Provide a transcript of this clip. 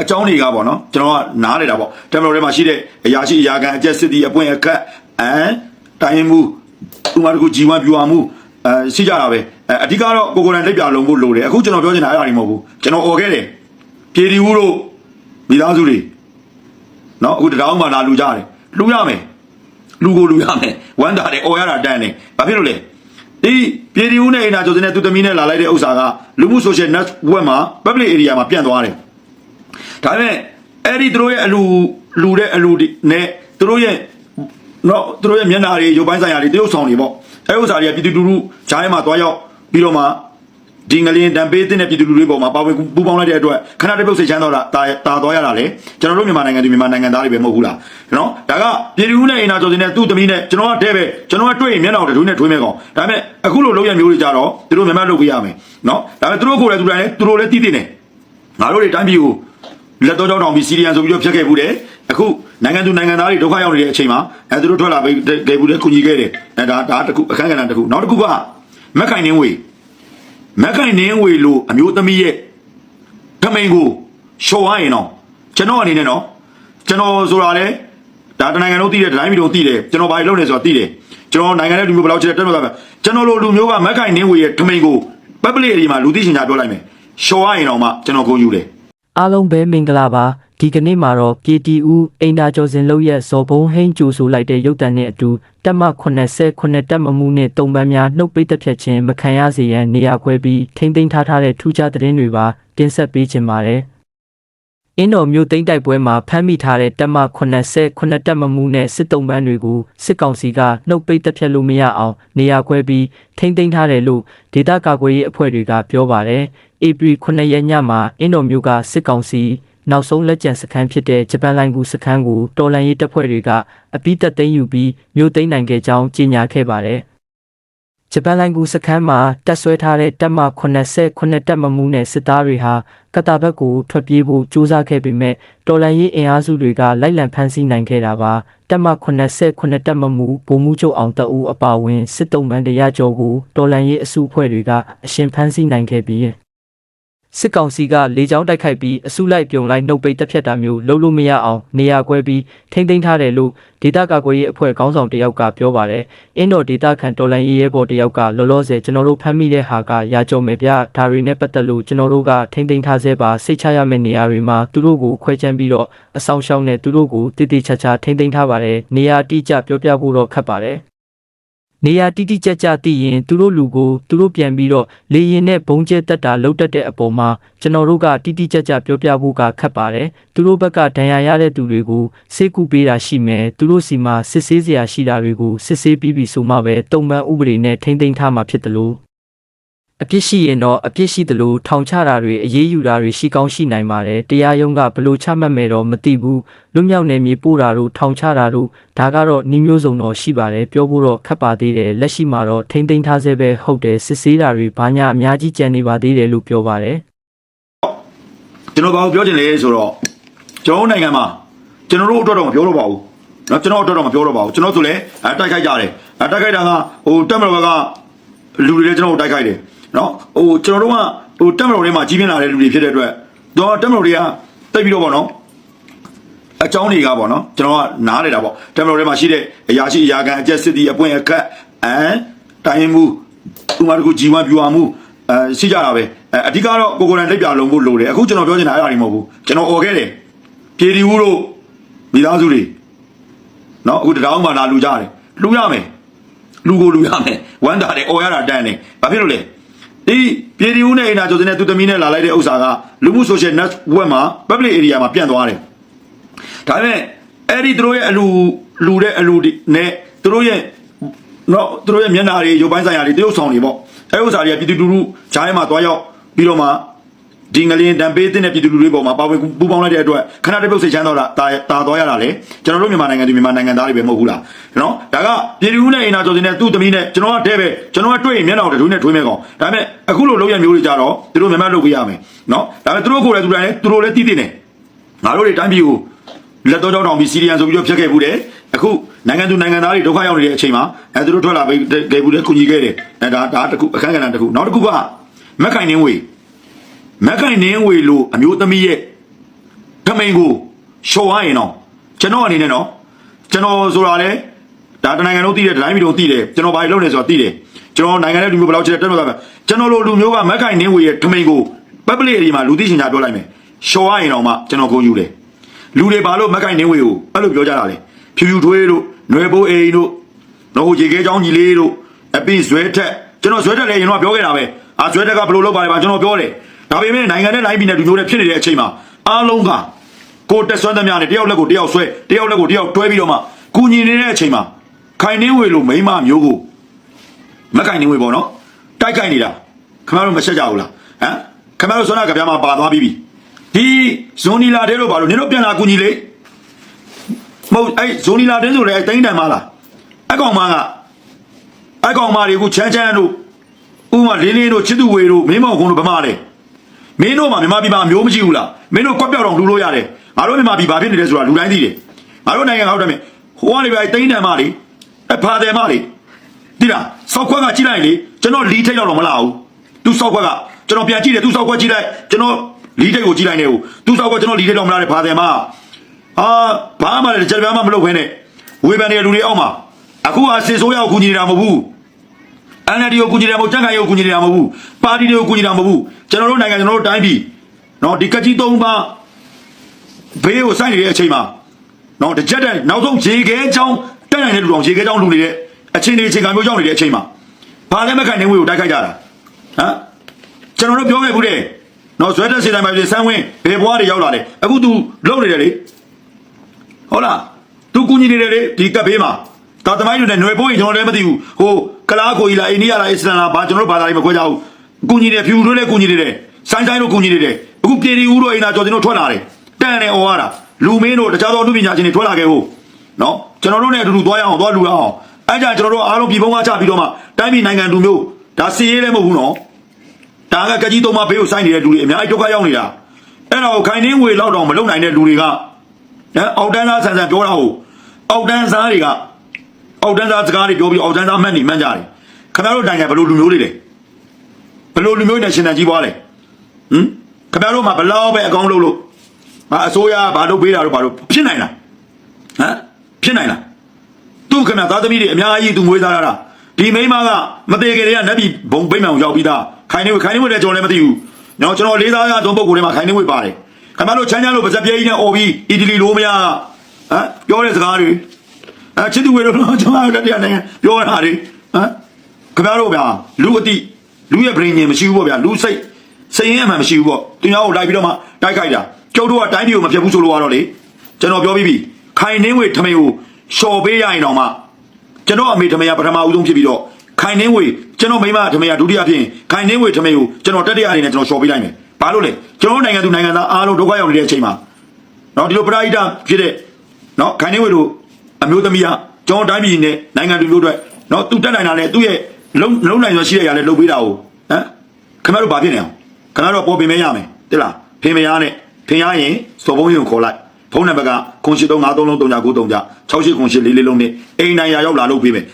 အကြောင်းတွေကပေါ့နော်ကျွန်တော်ကနားလေတာပေါ့တမတော်ထဲမှာရှိတဲ့အရာရှိအရာခံအကျက်စစ်တီအပွင့်အခက်အမ်တိုင်းမှုဥမာတကူဂျီဝမ်ပြူအောင်မှုအဲရှိကြတာပဲအဲအဓိကတော့ကိုကိုယ်တိုင်လက်ပြလုံးဖို့လိုတယ်အခုကျွန်တော်ပြောချင်တာအဲ့ဒါတွေမဟုတ်ဘူးကျွန်တော်អော်ခဲ့တယ်ပြေဒီဦးတို့မိသားစုတွေနော်အခုတတောင်းမှလာလူကြတယ်လူရမယ်လူကိုလူရမယ်ဝမ်းသာတယ်អော်ရတာတန်းတယ်ဘာဖြစ်လို့လဲဒီပြည်ဒီဦးနဲ့အိနာကျော်စင်းနဲ့သူသမီးနဲ့လာလိုက်တဲ့ဥစ္စာကလူမှု social network မှာ public area မှာပြန့်သွားတယ် ဒါပေမဲ့အဲ့ဒီသူတို့ရဲ့အလူလူတဲ့အလူတွေနဲ့သူတို့ရဲ့နော်သူတို့ရဲ့မျက်နှာတွေရုပ်ပိုင်းဆိုင်ရာတွေတရုပ်ဆောင်တွေပေါ့အဲ့ဥစ္စာတွေကပြည်သူလူထုဂျားထဲမှာတွားရောက်ပြီးတော့မှဒီငလင်းတံပေးတဲ့ပြည်သူလူတွေပေါ်မှာပါဝင်ပူးပေါင်းလိုက်တဲ့အတွက်ခဏတစ်ပုတ်စိတ်ချမ်းတော့တာတာတာသွားရတာလေကျွန်တော်တို့မြန်မာနိုင်ငံသူမြန်မာနိုင်ငံသားတွေပဲမဟုတ်ဘူးလားနော်ဒါကပြည်သူနဲ့အင်နာကျော်စင်နဲ့သူ့သမီးနဲ့ကျွန်တော်ကတဲ့ပဲကျွန်တော်ကတွေ့ရင်မျက်နှာကိုတူးနဲ့ထွေးမဲ့ကောင်ဒါပေမဲ့အခုလိုလုံးရမျိုးတွေကြတော့သူတို့မြန်မာလုပ်ပေးရမယ်နော်ဒါပေမဲ့သူတို့ကိုယ်လည်းသူတိုင်းလည်းသူတို့လည်းတည်တည်နေငါတို့တွေတိုင်းပြည်ကို လက်တော့ကြောင်းတောင်ပြီးစီရီယန်ဆိုပြီးတော့ဖြတ်ခဲ့ဘူးတယ်အခုနိုင်ငံသူနိုင်ငံသားတွေဒုက္ခရောက်နေတဲ့အချိန်မှာအဲသူတို့ထွက်လာပြီးခဲ့ဘူးတယ်ကုညီခဲ့တယ်အဲဒါဒါတခုအခန်းကဏ္ဍတခုနောက်တစ်ခုကမက်ခိုင်နင်းဝေမက်ခိုင်နင်းဝေလို့အမျိုးသမီးရဲ့ထမိန်ကိုရှော်ရရင်တော့ကျွန်တော်အနေနဲ့တော့ကျွန်တော်ဆိုတာလေဒါတနိုင်ငံလုံးသိတယ်တိုင်းပြည်လုံးသိတယ်ကျွန်တော်ဘာလုပ်နေဆိုတာသိတယ်ကျွန်တော်နိုင်ငံရဲ့လူမျိုးဘယ်လောက်ချစ်တယ်တက်တော့ပါကျွန်တော်လိုလူမျိုးကမက်ခိုင်နင်းဝေရဲ့ထမိန်ကိုပပလေးအဒီမှာလူသိရှင်ကြားပြောလိုက်မယ်ရှော်ရရင်တော့မှကျွန်တော်ကိုယူတယ် အားလုံးပဲမင်္ဂလာပါဒီကနေ့မှာတော့ပြည်တီဦးအိန္ဒာကျော်စင်လောက်ရဲ့ဇော်ဘုံဟိန်းကြိုဆိုလိုက်တဲ့ရုပ်တံနဲ့အတူတက်မ89တက်မမှုနဲ့တုံပန်းများနှုတ်ပိတ်သက်ဖြတ်ခြင်းမခံရစေရန်နေရာခွဲပြီးထိမ့်သိမ်းထားထားတဲ့ထူးခြားသတင်းတွေပါတင်ဆက်ပေးခြင်းပါတယ် အင်းတော်မျိုးသိမ့်တိုက်ပွဲမှာဖမ်းမိထားတဲ့တက်မ89တက်မမှုနဲ့စစ်တုံးပန်းတွေကိုစစ်ကောင်စီကနှုတ်ပိတ်သက်ဖြတ်လို့မရအောင်နေရာခွဲပြီးထိမ့်သိမ်းထားတယ်လို့ဒေသကာကွယ်ရေးအဖွဲ့တွေကပြောပါတယ်ဧပြီ9ရက်ညမှာအင်းတော်မျိုးကစစ်ကောင်စီနောက်ဆုံးလက်ကျန်စခန်းဖြစ်တဲ့ဂျပန်လိုင်ကူစခန်းကိုတော်လန်ရေးတပ်ဖွဲ့တွေကအပိသက်သိမ်းယူပြီးမြို့သိမ်းနိုင်ခဲ့ကြောင်းကြေညာခဲ့ပါတယ် ဂျပန်လိုင်ကူစခန်းမှာတက်ဆွဲထားတဲ့တပ်မ89တပ်မမှုနဲ့စစ်သားတွေဟာကတာဘက်ကိုထွက်ပြေးဖို့ကြိုးစားခဲ့ပေမဲ့တော်လန်ရေးအင်အားစုတွေကလိုက်လံဖမ်းဆီးနိုင်ခဲ့တာပါတပ်မ89တပ်မမှုဗိုလ်မှူးချုပ်အောင်တအူအပါအဝင်စစ်တုံးပန်းတရကျော်ကိုတော်လန်ရေးအစုအဖွဲ့တွေကအရှင်ဖမ်းဆီးနိုင်ခဲ့ပြီး စစ်ကောင်စီကလေကြောင်းတိုက်ခိုက်ပြီးအစုလိုက်ပြုံလိုက်နှုတ်ပိတ်တက်ဖြတ်တာမျိုးလုပ်လို့မရအောင်နေရာကွဲပြီးထိမ့်သိမ်းထားတယ်လို့ဒေတာကာကွယ်ရေးအဖွဲ့ခေါင်းဆောင်တယောက်ကပြောပါတယ်။အင်းတော်ဒေတာခန်တော်လန်ရေးရဲဘော်တယောက်ကလောလောဆယ်ကျွန်တော်တို့ဖမ်းမိတဲ့ဟာကရာကြုံမယ်ဗျဒါတွေနဲ့ပတ်သက်လို့ကျွန်တော်တို့ကထိမ့်သိမ်းထားဆဲပါစိတ်ချရမယ့်နေရာတွေမှာသူတို့ကိုခွဲချမ်းပြီးတော့အဆောင်ရှောင်းနဲ့သူတို့ကိုတည်တည်ချာချာထိမ့်သိမ်းထားပါတယ်။နေရာအတိအကျပြောပြဖို့တော့ခက်ပါတယ်။ နေရာတိတိကျကျသိရင်သူတို့လူကိုသူတို့ပြန်ပြီးတော့လေရင်နဲ့ဘုံကျဲတက်တာလှုပ်တက်တဲ့အပေါ်မှာကျွန်တော်တို့ကတိတိကျကျပြောပြဖို့ကခက်ပါတယ်သူတို့ဘက်ကဒဏ်ရာရတဲ့သူတွေကိုစေကူပေးတာရှိမယ်သူတို့စီမှာစစ်ဆေးစရာရှိတာတွေကိုစစ်ဆေးပြီးပြီဆိုမှပဲတုံ့ပန်းဥပဒေနဲ့ထိမ့်သိမ်းထားမှာဖြစ်တယ်လို့ အပြစ်ရှိရင်တော့အပြစ်ရှိတယ်လို့ထောင်ချတာတွေအေးအေးယူတာတွေရှိကောင်းရှိနိုင်ပါတယ်တရားရုံးကဘယ်လို့ချမှတ်မယ်တော့မသိဘူးလွတ်မြောက်နေမြေပို့တာတို့ထောင်ချတာတို့ဒါကတော့နှီးမျိုးစုံတော့ရှိပါတယ်ပြောဖို့တော့ခက်ပါသေးတယ်လက်ရှိမှာတော့ထိမ့်သိမ်းထားဆဲပဲဟုတ်တယ်စစ်ဆေးတာတွေဘာညာအများကြီးကြံနေပါသေးတယ်လို့ပြောပါတယ် ကျွန်တော်ဘာကိုပြောချင်လဲဆိုတော့ကျွန်တော်တို့နိုင်ငံမှာကျွန်တော်တို့အတွက်တော့မပြောတော့ပါဘူးเนาะကျွန်တော်အတွက်တော့မပြောတော့ပါဘူးကျွန်တော်ဆိုလဲအဲတိုက်ခိုက်ကြတယ်အဲတိုက်ခိုက်တာကဟိုတက်မတော်ကလူတွေလည်းကျွန်တော်တို့တိုက်ခိုက်တယ် နော်ဟိုကျွန်တော်တို့ကဟိုတက်မတော်တွေမှာကြီးပြင်းလာတဲ့လူတွေဖြစ်တဲ့အတွက်တော့တက်မတော်တွေကတက်ပြီးတော့ပေါ့နော်အကြောင်းတွေကပေါ့နော်ကျွန်တော်ကနားလေတာပေါ့တက်မတော်တွေမှာရှိတဲ့အရာရှိအရာခံအကျက်စစ်တီအပွင့်အကတ်အန်တိုင်းမှုဥမာတကူဂျီဝမ်ပြူဝမှုအဲရှိကြတာပဲအဲအဓိကတော့ကိုကိုယ်တိုင်လက်ပြလုံးဖို့လိုတယ်အခုကျွန်တော်ပြောချင်တာအဲ့ဒါတွေမဟုတ်ဘူးကျွန်တော်អော်ခဲ့တယ်ပြေဒီဦးတို့မိသားစုတွေနော်အခုတရောင်းမှာလာလူကြတယ်လူရမယ်လူကိုလူရမယ်ဝမ်းတာတယ်អော်ရတာတန်းတယ်ဘာဖြစ်လို့လဲ ဒီပြည်ဒီဦးနဲ့အိမ်နာကျော်စင်နဲ့သူသမီးနဲ့လာလိုက်တဲ့ဥစ္စာကလူမှု social network မှာ public area မှာပြန့်သွားတယ်ဒါပေမဲ့အဲ့ဒီသူတို့ရဲ့အလူလူတဲ့အလူတွေနဲ့သူတို့ရဲ့နော်သူတို့ရဲ့မျက်နှာတွေရုပ်ပိုင်းဆိုင်ရာတွေတရုပ်ဆောင်တွေပေါ့အဲဥစ္စာတွေကပြည်သူလူထုဂျားထဲမှာတွားရောက်ပြီးတော့မှ ဒီငလင်းတံပေးတဲ့ပြည်သူလူထုတွေပေါ်မှာပါဝင်ပူးပေါင်းလိုက်တဲ့အတွက်ခဏတစ်ပုတ်စိတ်ချမ်းတော့တာတာတာသွားရတာလေကျွန်တော်တို့မြန်မာနိုင်ငံသူမြန်မာနိုင်ငံသားတွေပဲမဟုတ်ဘူးလားနော်ဒါကပြည်သူနဲ့အိမ်နာကျော်စင်နဲ့သူ့သမီးနဲ့ကျွန်တော်ကတဲ့ပဲကျွန်တော်ကတွေ့ရင်မျက်နှာကိုတူးနဲ့ထွေးမဲ့ကောင်ဒါပေမဲ့အခုလိုလုပ်ရမျိုးတွေကြတော့သူတို့မြန်မာလုပ်ပေးရမယ်နော်ဒါပေမဲ့သူတို့ကိုယ်လည်းသူတိုင်းလည်းသူတို့လည်းတည်တည်နေငါတို့တွေတိုင်းပြည်ကိုလက်တော့ကြောင်းတောင်ပြီးစီရီယန်ဆိုပြီးတော့ဖြတ်ခဲ့ဘူးတယ်အခုနိုင်ငံသူနိုင်ငံသားတွေဒုက္ခရောက်နေတဲ့အချိန်မှာအဲသူတို့ထွက်လာပြီးခဲ့ဘူးတယ်ကုညီခဲ့တယ်အဲဒါဒါတခုအခန်းကဏ္ဍတခုနောက်တစ်ခုကမက်ခိုင်နင်းဝေ မက်ခိုင်နင်းဝေလို့အမျိုးသမီးရဲ့ထမိန်ကိုရှော်ရရင်တော့ကျွန်တော်အနေနဲ့နော်ကျွန်တော်ဆိုတာလေဒါတနိုင်ငံလုံးသိတယ်တိုင်းပြည်လုံးသိတယ်ကျွန်တော်ဘာလို့လုပ်နေဆိုတာသိတယ်ကျွန်တော်နိုင်ငံရဲ့လူမျိုးဘယ်လောက်ချစ်တယ်တက်တော့ကပဲကျွန်တော်လိုလူမျိုးကမက်ခိုင်နင်းဝေရဲ့ထမိန်ကိုပက်ပလေးတွေမှာလူသိရှင်ညာပြောလိုက်မယ်ရှော်ရရင်တော့မှကျွန်တော်ဂုဏ်ယူတယ်လူတွေဘာလို့မက်ခိုင်နင်းဝေကိုအဲ့လိုပြောကြတာလဲဖြူဖြူထွေးတို့ຫນွယ်ပိုးအိမ်တို့တော့ရေခဲချောင်းကြီးလေးတို့အပိဇွဲထက်ကျွန်တော်ဇွဲထက်လည်းရင်တော့ပြောခဲ့တာပဲအာဇွဲထက်ကဘယ်လိုလုပ်ပါလဲပါကျွန်တော်ပြောတယ် ဒါပေမဲ့နိုင်ငံနဲ့တိုင်းပြည်နဲ့လူမျိုးတွေဖြစ်နေတဲ့အချိန်မှာအားလုံးကကိုတက်ဆွမ်းသမျှနဲ့တယောက်လက်ကိုတယောက်ဆွဲတယောက်လက်ကိုတယောက်တွဲပြီးတော့မှကုညီနေတဲ့အချိန်မှာခိုင်နှင်းဝေလိုမိန်းမမျိုးကိုမခိုင်နှင်းဝေပေါ့နော်တိုက်ခိုက်နေတာခင်ဗျားတို့မဆက်ကြဘူးလားဟမ်ခင်ဗျားတို့ဆွမ်းနာကဗျာမှာပါသွားပြီးပြီဒီဇွန်နီလာတဲလို့ပါလို့နင်တို့ပြန်လာကုညီလေမဟုတ်အဲ့ဇွန်နီလာတဲဆိုလေအဲ့တိုင်းတန်မလားအကောင်မကအကောင်မတွေကိုချမ်းချမ်းတို့ဥမာလင်းလင်းတို့ချစ်သူဝေတို့မင်းမောင်ကုန်းတို့ဗမာလေ မင်းတို့မှမြန်မာပြည်မှာအမျိုးမရှိဘူးလားမင်းတို့ကွက်ပြောက်တော့လူလို့ရတယ်ငါတို့မြန်မာပြည်ဘာဖြစ်နေလဲဆိုတာလူတိုင်းသိတယ်ငါတို့နိုင်ငံဟုတ်တယ်မင်းဟိုကနေပဲတိန်းတန်မလေးအဖာတယ်မလေးဒီလားစောက်ခွက်ကကြည့်လိုက်လေကျွန်တော်လီထိတ်တော့မလာဘူးသူစောက်ခွက်ကကျွန်တော်ပြန်ကြည့်တယ်သူစောက်ခွက်ကြည့်လိုက်ကျွန်တော်လီထိတ်ကိုကြည့်လိုက်နေဘူးသူစောက်ခွက်ကျွန်တော်လီထိတ်တော့မလာတယ်ဖာတယ်မအာဘာမှလည်းကြက်ပြားမှမလုပ်ခွင့်နဲ့ဝေဖန်နေတဲ့လူတွေအောက်မှာအခုအစစ်ဆိုးရောက်ကူညီနေတာမဟုတ်ဘူး NLD ကိုကူညီတယ်မဟုတ်ကြံ့ခိုင်ကိုကူညီနေတာမဟုတ်ဘူးပါတီတွေကိုကူညီတာမဟုတ်ဘူးကျွန်တော်တို့နိုင်ငံကျွန်တော်တို့တိုင်းပြည်နော်ဒီကကြီးသုံးပါဘေးကိုစိုက်နေတဲ့အချိန်မှာနော်တစ်ချက်တည်းနောက်ဆုံးရေခဲချောင်းတက်နိုင်တဲ့လူတော်ရေခဲချောင်းလူနေတဲ့အချိန်တွေအချိန်ကမျိုးကြောင်းနေတဲ့အချိန်မှာဘာလဲမခိုင်နေဝေကိုတိုက်ခိုက်ကြတာဟမ်ကျွန်တော်တို့ပြောခဲ့ဘူးတဲ့နော်ဇွဲတက်စီတိုင်းမှာပြည်ဆန်းဝင်းဘယ်ဘွားတွေရောက်လာလဲအခု तू လုံနေတယ်လေဟုတ်လား तू ကူညီနေတယ်လေဒီကပ်ဘေးမှာ တာသမိုင်းတွေနဲ့ຫນွေပိုးရင်ကျွန်တော်လည်းမသိဘူးဟိုကလားကိုကြီးလားအိန္ဒိယလားအစ္စလမ်လားဘာကျွန်တော်တို့ဘာသာတွေမခွဲကြဘူးကူညီတယ်ဖြူတို့လည်းကူညီနေတယ်ဆိုင်းဆိုင်းတို့ကူညီနေတယ်အခုပြည်တီဦးတို့အိမ်သာကျော်တင်တို့ထွက်လာတယ်တန်တယ်អော်ရတာလူမင်းတို့တခြားသောအမှုပညာရှင်တွေထွက်လာခဲ့ဟုတ်နော်ကျွန်တော်တို့နဲ့အတူတူသွားရအောင်သွားလူရအောင်အဲကြကျွန်တော်တို့အားလုံးပြည်ပုံးကားချပြီးတော့မှတိုင်းပြည်နိုင်ငံလူမျိုးဒါစီရေးလည်းမဟုတ်ဘူးနော် ဒါကကကြီးသုံးပါဘေးကိုစိုက်နေတဲ့လူတွေအများကြီးဒုက္ခရောက်နေတာအဲ့တော့ခိုင်နှင်းဝေလောက်တော့မလုံနိုင်တဲ့လူတွေကဟမ်အောက်တန်းသားဆန်ဆန်ပြောတာဟုတ်အောက်တန်းသားတွေက အောက်တန်းသားစကားတွေပြောပြီးအောက်တန်းသားမှတ်နေမှန်းကြတယ်ခင်ဗျားတို့နိုင်ငံဘယ်လိုလူမျိုးတွေလဲဘယ်လိုလူမျိုးတွေနဲ့ရှင်တန်ကြီးပွားလဲဟမ်ခင်ဗျားတို့မှာဘယ်လောက်ပဲအကောင်းလုပ်လို့ဟာအစိုးရဘာလုပ်ပေးတာတော့ဘာလို့ဖြစ်နိုင်လားဟမ်ဖြစ်နိုင်လားသူ့ခဏသားသမီးတွေအများကြီးသူမွေးသားရတာဒီမိန်းမကမသေးခင်တည်းကနတ်ပြည်ဘုံဗိမ့်မှောင်ရောက်ပြီးသားခိုင်နေဝေခိုင်နေဝေလည်းကျွန်တော်လည်းမသိဘူး။နော်ကျွန်တော်လေးသားရသုံးပုဂ္ဂိုလ်တွေမှာခိုင်နေဝေပါတယ်။ခင်ဗျားတို့ချမ်းချမ်းလို့ပါဇက်ပြဲကြီးနဲ့អော်ပြီးအီတလီလိုမရဟမ်ပြောတဲ့စကားတွေ အဲချစ်သူဝေတို့တော့ကျွန်တော်တို့တရားနိုင်ငံပြောတာတွေဟမ်ခင်ဗျားတို့ဗျာလူအတိလူရဲ့ brain ညင်မရှိဘူးပေါ့ဗျာလူစိတ်စိတ်ရင်းအမှန်မရှိဘူးပေါ့သူများကိုလိုက်ပြီးတော့မှတိုက်ခိုက်တာကျုပ်တို့ကတိုင်းပြည်ကိုမပြတ်ဘူးဆိုလို့ရတော့လေကျွန်တော်ပြောပြီးပြီခိုင်နေဝေထမေကိုရှော်ပေးရရင်တော့မှကျွန်တော်အမေထမေရပထမဦးဆုံးဖြစ်ပြီးတော့ခိုင်နှင်းဝေကျွန်တော်မိမထမေရဒုတိယဖြစ်ရင်ခိုင်နှင်းဝေထမေကိုကျွန်တော်တတိယအနေနဲ့ကျွန်တော်ရှော်ပေးလိုက်မယ်ဘာလို့လဲကျွန်တော်နိုင်ငံသူနိုင်ငံသားအားလုံးဒုက္ခရောက်နေတဲ့အချိန်မှာနော်ဒီလိုပရိဒဖြစ်တဲ့နော်ခိုင်နှင်းဝေတို့ အမျိုးသမီးကကျွန်တော်တိုင်းပြည်နဲ့နိုင်ငံသူတို့အတွက်နော်သူတက်နိုင်တာနဲ့သူ့ရဲ့လုံးလုံးနိုင်စွာရှိတဲ့ຢာနဲ့လုပ်ပေးတာကိုဟမ်ခင်ဗျားတို့ဘာဖြစ်နေအောင်ခင်ဗျားတို့ပေါ်ပင်မဲရမယ်တိလားဖင်မရနဲ့ဖင်ရရင်စော်ဘုံရင်ကိုခေါ်လိုက်ဖုန်းနံပါတ်က0935333993 680844လုံးနဲ့အိမ်နိုင်ရရောက်လာလုပ်ပေးမယ်